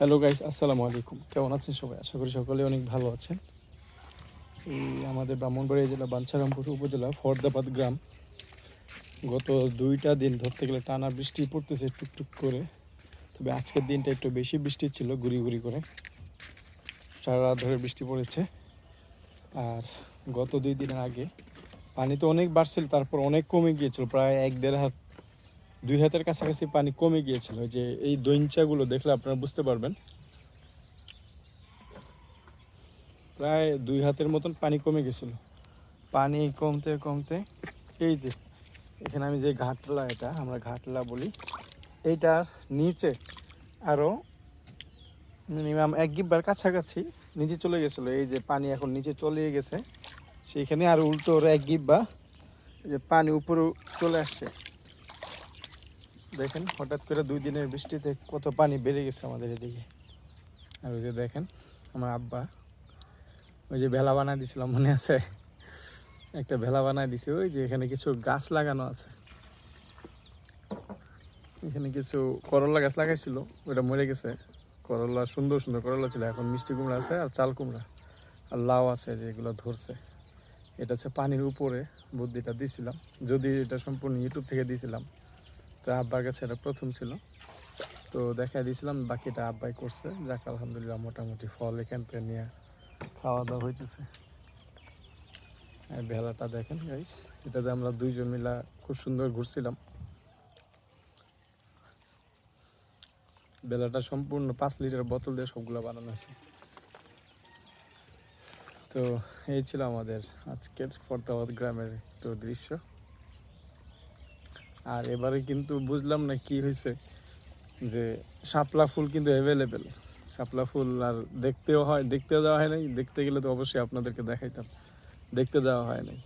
Hello guys আসসালামু আলাইকুম কেমন আছেন সবাই? আশা করি সকলে অনেক ভালো আছেন। এই আমাদের ব্রাহ্মণবাড়িয়া জেলা বাঞ্ছারামপুর উপজেলা ফরদাবাদ গ্রাম। গত দুইটা দিন ধরতে গেলে টানা বৃষ্টি পড়তেছে টুকটুক করে। তবে আজকের দিনটা একটু বেশি বৃষ্টি ছিল, গুড়ি গুড়ি করে। সারা রাত ধরে বৃষ্টি পড়েছে। আর গত দুই দিনের আগে পানি তো অনেক বাড়ছিল, তারপর অনেক কমে গিয়েছিল, প্রায় এক দেড় হাত দুই হাতের কাছাকাছি পানি কমে গিয়েছিল। যে এই দৈঞ্চাগুলো দেখলে আপনারা বুঝতে পারবেন। প্রায় দুই হাতের মতন পানি কমে গেছিল। পানি কমতে কমতে এই যে, এখানে আমি যে ঘাটলা এটা, আমরা ঘাটলা বলি, এইটার নিচে আরও মিনিমাম এক গিব্বার কাছাকাছি নিচে চলে গেছিল। এই যে পানি এখন নিচে চলে গেছে, সেইখানে আর উল্টো ওর এক গিব্বা যে পানি উপরে চলে আসছে। দেখেন, হঠাৎ করে দুই দিনের বৃষ্টিতে কত পানি বেড়ে গেছে আমাদের এদিকে। আর ওই যে দেখেন, আমার আব্বা, ওই যে ভেলা বানায় দিছিলাম মনে আছে? একটা ভেলা বানায় দিছে, ওই যে এখানে কিছু গাছ লাগানো আছে। এখানে কিছু করলা গাছ লাগাইছিল ওটা মরে গেছে। করলা, সুন্দর সুন্দর করলা ছিল, এখন মিষ্টি কুমড়া আছে আর চাল কুমড়া। আর লাউ আছে যেগুলো ধরছে। এটা হচ্ছে পানির উপরে বুদ্ধিটা দিছিলাম। যদি এটা সম্পূর্ণ ইউটিউব থেকে দিয়েছিলাম তো আব্বার কাছে এটা প্রথম ছিল। তো দেখা দিয়েছিলাম, বাকিটা আব্বাই করছে। যাক, আলহামদুলিল্লাহ মোটামুটি ফল এখান থেকে নিয়ে খাওয়া দাওয়া হইতেছে ভেলাটা দেখেন গাইস এটাতে আমরা দুইজন মিলা খুব সুন্দর ঘুরছিলাম। বেলাটা সম্পূর্ণ পাঁচ লিটার বোতল দিয়ে সবগুলো বানানো হয়েছে। তো এই ছিল আমাদের আজকের ফরদাবাদ গ্রামের একটু দৃশ্য। আর এবারে কিন্তু বুঝলাম না কি হয়েছে যে শাপলা ফুল কিন্তু অ্যাভেলেবেল শাপলা ফুল আর দেখতেও হয়, দেখতেও যাওয়া হয় নাই। দেখতে গেলে তো অবশ্যই আপনাদেরকে দেখাইতাম। দেখতে যাওয়া হয় নাই।